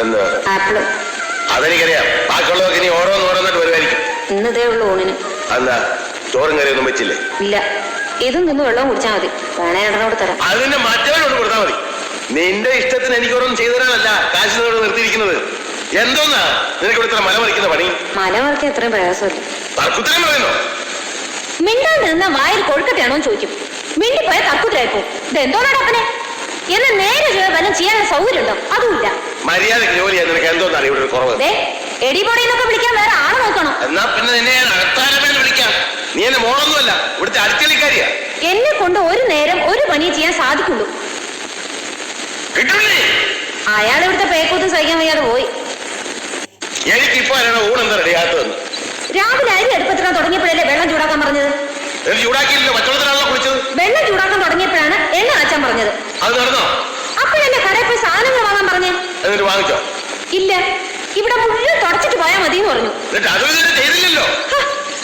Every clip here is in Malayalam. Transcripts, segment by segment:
ആപ്പിൾ. അതെനിക്കറിയാം. ബാക്കിയുള്ളതൊക്കെ ഇനി ഓരോന്ന് ഓരോന്നായിട്ട് വരുമായിരിക്കും. ഇന്നതേ ഉള്ളൂ ഊണിന്. അല്ല ചോറും കറിയൊന്നും വെച്ചില്ലേ? ഇല്ല. ഇതും നിന്ന് വെള്ളം കുടിച്ചാൽ മതി. വേണേ ഏട്ടനോട് തരാം. അതിന്റെ മറ്റവരോട് കൊടുത്താൽ മതി. നിന്റെ ഇഷ്ടത്തിന് എനിക്ക് ഓരോന്നും ചെയ്തു തരാനല്ല കാശിനോട് നിർത്തിയിരിക്കുന്നത്. എന്തോന്നാ? നിനക്ക് ഇവിടെ ഇത്ര മല മറിക്കുന്ന പണി? മല മറക്കാൻ എത്രയും പ്രയാസമില്ല. തർക്കുത്തരം പറയുന്നോ? മിണ്ടാണ്ട് നിന്ന വായിൽ കൊഴുക്കട്ടെയാണോ ചോദിക്കും. മിണ്ടി മിണ്ടിപ്പോയ തക്കുത്തരായിപ്പോ ഇത് എന്തോന്നാണ് അപ്പനെ? എന്ന് നേരെ ചെയ്യാൻ വല്ലതും ചെയ്യാനുള്ള സൗകര്യം ഉണ്ടോ അതുമില്ല. മര്യാദയ്ക്ക് ജോലി ചെയ്യാൻ നിനക്ക് എന്തോന്നാണ് ഇവിടെ ഒരു കുറവ്. എടിപൊടിന്നൊക്കെ വിളിക്കാൻ വേറെ ആൾ നോക്കണം? എന്നാ പിന്നെ നിന്നെ ഞാൻ അകത്താരമേന്ന് വിളിക്കാം. നീ എന്നെ മോളൊന്നുമല്ല ഇവിടുത്തെ അടുക്കളിക്കാരിയാ എന്നെ കൊണ്ട് ഒരു നേരം ഒരു പണി ചെയ്യാൻ സാധിക്കുള്ളൂ. കിട്ടില്ലേ അയാൾ ഇവിടുത്തെ പേക്കൂത്തും സഹിക്കാൻ വയ്യാതെ പോയി. എനിക്കിപ്പോ അതിനാണ് ഊണെന്താ റെഡിയാത്തതെന്ന് രാവിലെ അരി അടുപ്പത്തിനാ തുടങ്ങിയപ്പോഴല്ലേ വെള്ളം ചൂടാക്കാൻ പറഞ്ഞത്? കുളിച്ചത് വെള്ളം ചൂടാക്കാൻ തുടങ്ങിയപ്പോഴാണ് എണ്ണ വാങ്ങിച്ചോ. ഇല്ല. ഇവിടെ മുഴുവൻ തുടച്ചിട്ട് പോയാൽ മതി എന്ന് പറഞ്ഞു ചെയ്തില്ലല്ലോ.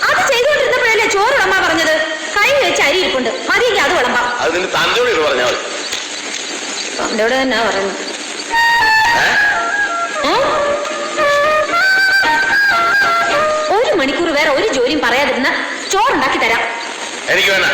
അത് ചെയ്തുകൊണ്ടിരുന്നപ്പോഴല്ലേ ചോറ് വിളമ്പാ പറഞ്ഞത്? കൈ വെച്ച് അരി ഇരിപ്പുണ്ട്. മതിയെങ്കിൽ അത് വിളമ്പാം. അത് നിന്റെ തന്തയോട് ഇത് പറഞ്ഞാൽ മതി. അവന്റെ തന്നെ? ഏ? ഒരു മണിക്കൂർ വേറെ ഒരു ജോലിയും പറയാതിരുന്ന ചോറുണ്ടാക്കി തരാം. എനിക്ക് വേണ്ട.